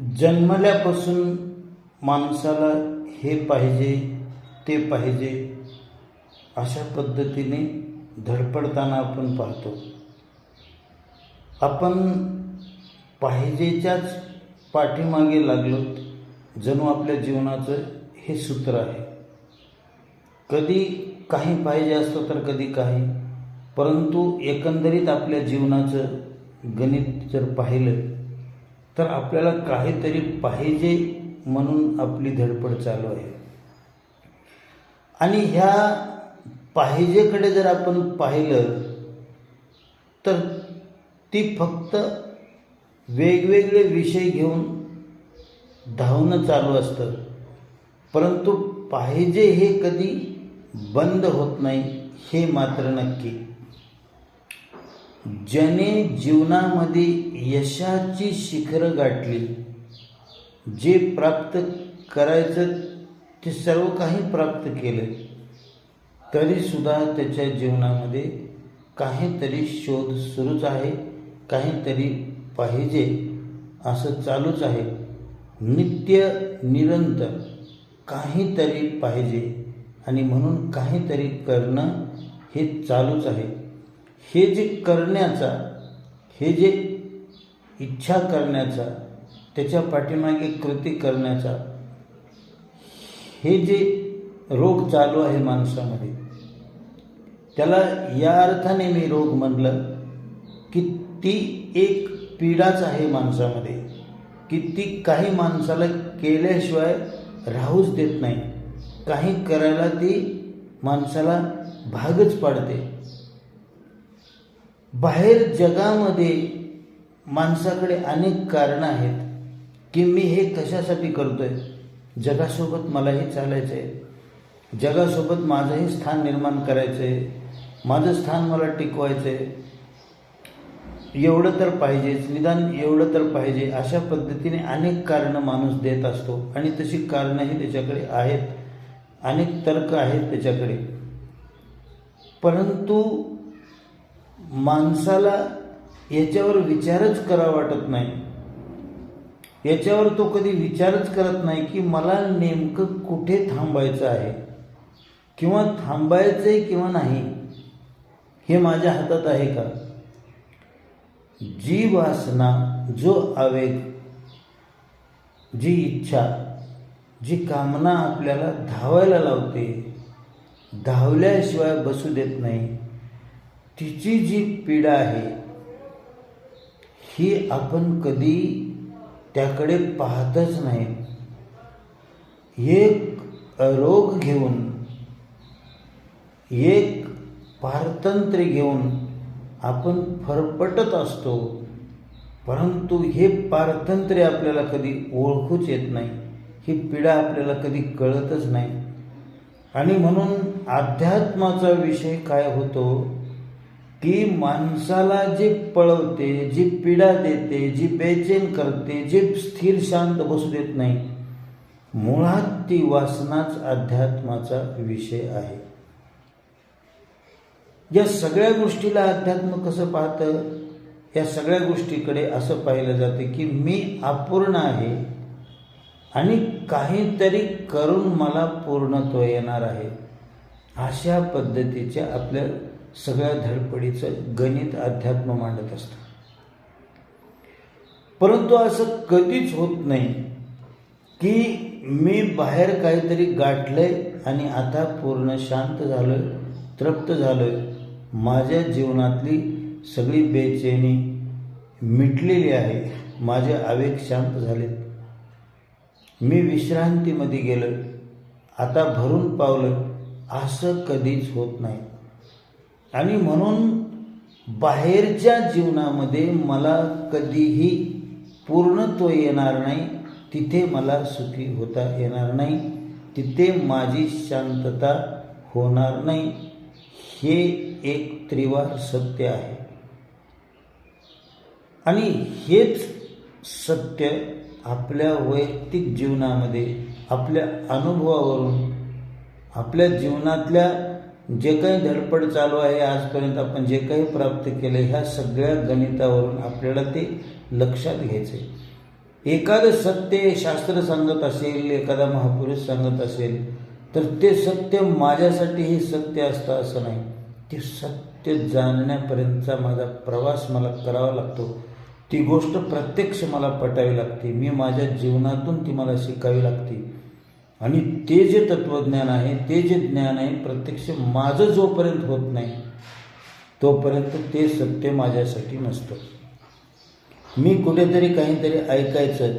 जन्मल्यापासून माणसाला हे पाहिजे ते पाहिजे अशा पद्धतीने धडपडताना आपण पाहतो. आपण पाहिजेच्याच पाठीमागे लागलो जणू आपल्या जीवनाचं हे सूत्र आहे. कधी काही पाहिजे असतं तर कधी काही परंतु एकंदरीत आपल्या जीवनाचं गणित जर पाहिलं तर आपल्याला काहीतरी पाहिजे म्हणून आपली धडपड चालू आहे. आणि ह्या पाहिजेकडे जर आपण पाहिलं तर ती फक्त वेगवेगळे विषय घेऊन धावणं चालू असतं. परंतु पाहिजे हे कधी बंद होत नाही हे मात्र नक्की. ज्याने जीवनामध्ये यशाची शिखरं गाठली जे प्राप्त करायचं ते सर्व काही प्राप्त केलं तरीसुद्धा त्याच्या जीवनामध्ये काहीतरी शोध सुरूच आहे काहीतरी पाहिजे असं चालूच आहे. नित्य निरंतर काहीतरी पाहिजे आणि म्हणून काहीतरी करणं हे चालूच आहे. हे जे करण्याचा हे जे इच्छा करण्याचा त्याच्या पाठीमागे कृती करण्याचा हे जे रोग चालू आहे माणसामध्ये त्याला या अर्थाने मी रोग म्हणलं की ती एक पीडाच आहे माणसामध्ये की ती काही माणसाला केल्याशिवाय राहूच देत नाही. काही करायला ती माणसाला भागच पाडते. बाहेर जगामध्ये माणसाकडे अनेक कारणं आहेत की मी हे कशासाठी करतोय? जगासोबत मलाही चालायचं आहे जगासोबत माझंही स्थान निर्माण करायचं आहे माझं स्थान मला टिकवायचं आहे एवढं तर पाहिजेच निदान एवढं तर पाहिजे अशा पद्धतीने अनेक कारणं माणूस देत असतो. आणि तशी कारणंही त्याच्याकडे आहेत. अनेक तर्क आहेत त्याच्याकडे. परंतु माणसाला याच्यावर विचारच करा वाटत नाही. याच्यावर तो कधी विचारच करत नाही की मला नेमकं कुठे थांबायचं आहे? किंवा थांबायचं आहे किंवा नाही हे माझ्या हातात आहे का? जी वासना जो आवेग जी इच्छा जी कामना आपल्याला धावायला लावते धावल्याशिवाय बसू देत नाही. तिची जी पीडा आहे ही आपण कधी त्याकडे पाहतच नाही. एक रोग घेऊन एक पारतंत्र्य घेऊन आपण फरफटत असतो परंतु हे पारतंत्र्य आपल्याला कधी ओळखूच येत नाही ही पीडा आपल्याला कधी कळतच नाही. आणि म्हणून अध्यात्माचा विषय काय होतो? की माणसाला जे पळवते जी पीडा देते जी बेचैन करते जे स्थिर शांत बसू देत नाही मुळात ती वासनाच अध्यात्माचा विषय आहे. या सगळ्या गोष्टीला अध्यात्म कसं पाहतं? या सगळ्या गोष्टीकडे असं पाहिलं जातं की मी अपूर्ण आहे आणि काहीतरी करून मला पूर्णत्व येणार आहे. अशा पद्धतीच्या आपल्या सगळ्या धडपडीचं गणित अध्यात्म मांडत असतं. परंतु असं कधीच होत नाही की मी बाहेर काहीतरी गाठलंय आणि आता पूर्ण शांत झालोय तृप्त झालोय. माझ्या जीवनातली सगळी बेचैनी मिटलेली आहे. माझे आवेग शांत झालेत. मी विश्रांतीमध्ये गेलो आता भरून पावलं असं कधीच होत नाही. आणि म्हणून बाहेरच्या जीवनामध्ये मला कधीही पूर्णत्व येणार नाही तिथे मला सुखी होता येणार नाही तिथे माझी शांतता होणार नाही. हे एक त्रिवार सत्य आहे. आणि हेच सत्य आपल्या वैयक्तिक जीवनामध्ये आपल्या अनुभवावरून आपल्या जीवनातल्या जे काही धडपड चालू आहे आजपर्यंत आपण जे काही प्राप्त केले ह्या सगळ्या गणितावरून आपल्याला ते लक्षात घ्यायचं आहे एखादं सत्य शास्त्र सांगत असेल एखादा महापुरुष सांगत असेल तर ते सत्य माझ्यासाठी हे सत्य असतं असं नाही. ते सत्य जाणण्यापर्यंतचा माझा प्रवास मला करावा लागतो. ती गोष्ट प्रत्यक्ष मला पटावी लागते. मी माझ्या जीवनातून ती मला शिकावी लागते. आणि ते जे तत्त्वज्ञान आहे ते जे ज्ञान आहे प्रत्यक्ष माझं जोपर्यंत होत नाही तोपर्यंत ते सत्य माझ्यासाठी नसतं. मी कुठेतरी काहीतरी ऐकायचं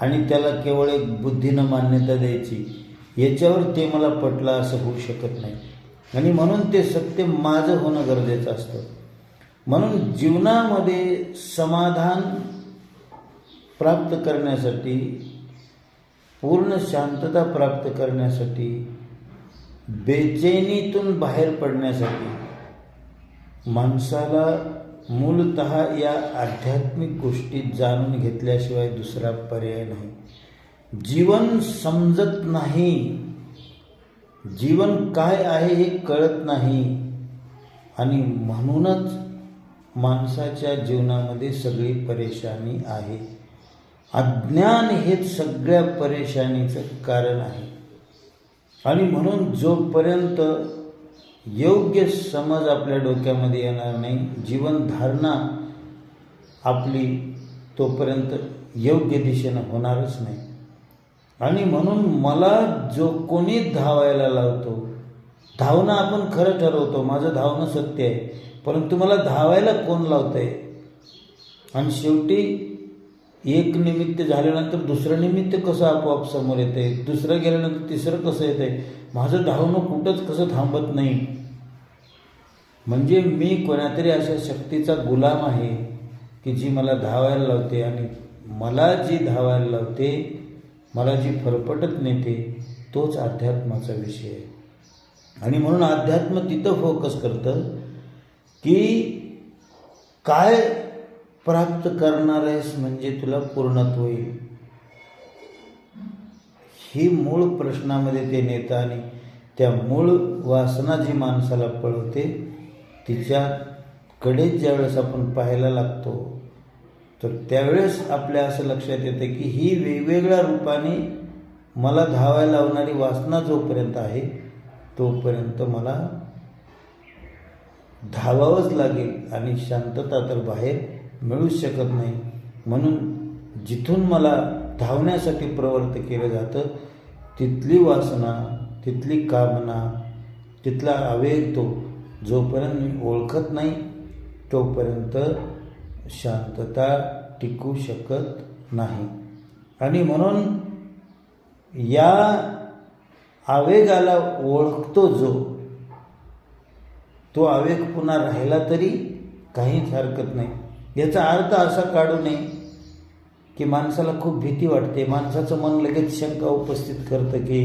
आणि त्याला केवळ एक बुद्धीनं मान्यता द्यायची याच्यावर ते मला पटलं असं होऊ शकत नाही. आणि म्हणून ते सत्य माझं होणं गरजेचं असतं. म्हणून जीवनामध्ये समाधान प्राप्त करण्यासाठी पूर्ण शांतता प्राप्त करण्यासाठी बेचैनीतून बाहेर पडण्यासाठी माणसाला मूलत या आध्यात्मिक गोष्टी जाणून घेतल्याशिवाय दुसरा पर्याय नाही. जीवन समजत नाही. जीवन काय आहे हे कळत नाही. आणि म्हणूनच माणसाच्या जीवनामध्ये सगळी परेशानी आहे. अज्ञान हेच सगळ्या परेशानीचं कारण आहे. आणि म्हणून जोपर्यंत योग्य समज आपल्या डोक्यामध्ये येणार नाही जीवनधारणा आपली तोपर्यंत योग्य दिशेनं होणारच नाही. आणि म्हणून मला जो कोणी धावायला लावतो धावणं आपण खरं ठरवतो माझं धावणं सत्य आहे परंतु मला धावायला कोण लावतंय? आणि शेवटी एक निमित्त झाल्यानंतर दुसरं निमित्त कसं आपोआप समोर येते? दुसरं गेल्यानंतर तिसरं कसं येते? माझं धावणं कुठंच कसं थांबत नाही. म्हणजे मी कोणातरी अशा शक्तीचा गुलाम आहे की जी मला धावायला लावते आणि मला जी धावायला लावते मला जी फरफटत नेते तोच अध्यात्माचा विषय आहे. आणि म्हणून अध्यात्म तिथं फोकस करतं की काय प्राप्त करणार आहेस म्हणजे तुला पूर्णत्व होईल ही मूळ प्रश्नामध्ये ते नेतं आणि त्या मूळ वासना जी माणसाला पळवते तिच्याकडेच ज्यावेळेस आपण पाहायला लागतो तर त्यावेळेस आपल्या असं लक्षात येतं की ही वेगवेगळ्या रूपाने मला धावायला लावणारी वासना जोपर्यंत आहे तोपर्यंत मला धावावंच लागेल आणि शांतता तर बाहेर मिळूच शकत नाही. म्हणून जिथून मला धावण्यासाठी प्रवृत्त केलं जातं तिथली वासना तिथली कामना तिथला आवेग तो जोपर्यंत मी ओळखत नाही तोपर्यंत शांतता टिकू शकत नाही. आणि म्हणून या आवेगाला ओळखतो जो तो आवेग पुन्हा राहिला तरी काहीच हरकत नाही. याचा अर्थ असा काढू नये की माणसाला खूप भीती वाटते. माणसाचं मन लगेच शंका उपस्थित करतं की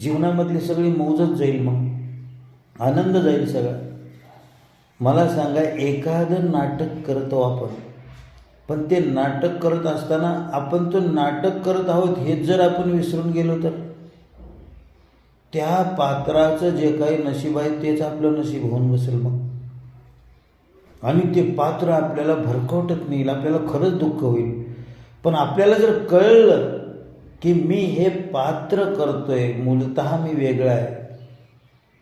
जीवनामधली सगळी मौजच जाईल मग. आनंद जाईल सगळा. मला सांगा एखादं नाटक करतो आपण पण ते नाटक करत असताना आपण तो नाटक करत आहोत हेच जर आपण विसरून गेलो तर? त्या पात्राचं जे काही नशीब आहे तेच आपलं नशीब होऊन बसेल मग. आणि ते पात्र आपल्याला भरकवटत नाही आपल्याला खरंच दुःख होईल. पण आपल्याला जर कळलं की मी हे पात्र करतोय मूलत मी वेगळा आहे.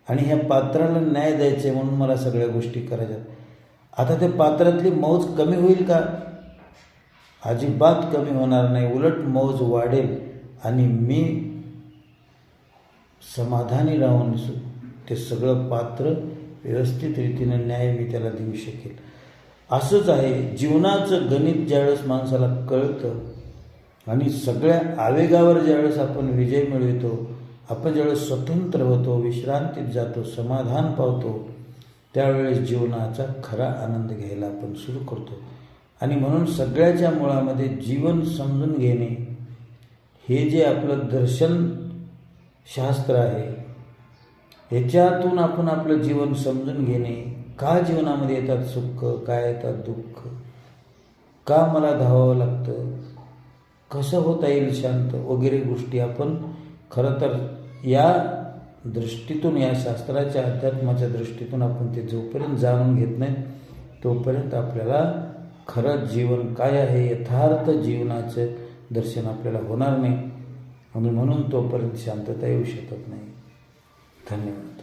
आणि ह्या पात्राला न्याय द्यायचे म्हणून मला सगळ्या गोष्टी करायच्या आता त्या पात्रातली मौज कमी होईल का? अजिबात कमी होणार नाही. उलट मौज वाढेल आणि मी समाधानी राहून ते सगळं पात्र व्यवस्थित रीतीनं न्याय मी त्याला देऊ शकेल. असंच आहे जीवनाचं गणित ज्यावेळेस माणसाला कळतं आणि सगळ्या आवेगावर ज्यावेळेस आपण विजय मिळवितो आपण ज्यावेळेस स्वतंत्र होतो विश्रांतीत जातो समाधान पावतो त्यावेळेस जीवनाचा खरा आनंद घ्यायला आपण सुरू करतो. आणि म्हणून सगळ्याच्या मुळामध्ये जीवन समजून घेणे हे जे आपलं दर्शन शास्त्र आहे ह्याच्यातून आपण आपलं जीवन समजून घेणे का जीवनामध्ये येतात सुख काय येतात दुःख का मला धावावं लागतं कसं होता येईल शांत वगैरे गोष्टी आपण खरं तर या दृष्टीतून या शास्त्राच्या अध्यात्माच्या दृष्टीतून आपण ते जोपर्यंत जाणून घेत नाही तोपर्यंत आपल्याला खरंच जीवन काय आहे यथार्थ जीवनाचं दर्शन आपल्याला होणार नाही. आणि म्हणून तोपर्यंत शांतता येऊ शकत नाही. धन्यवाद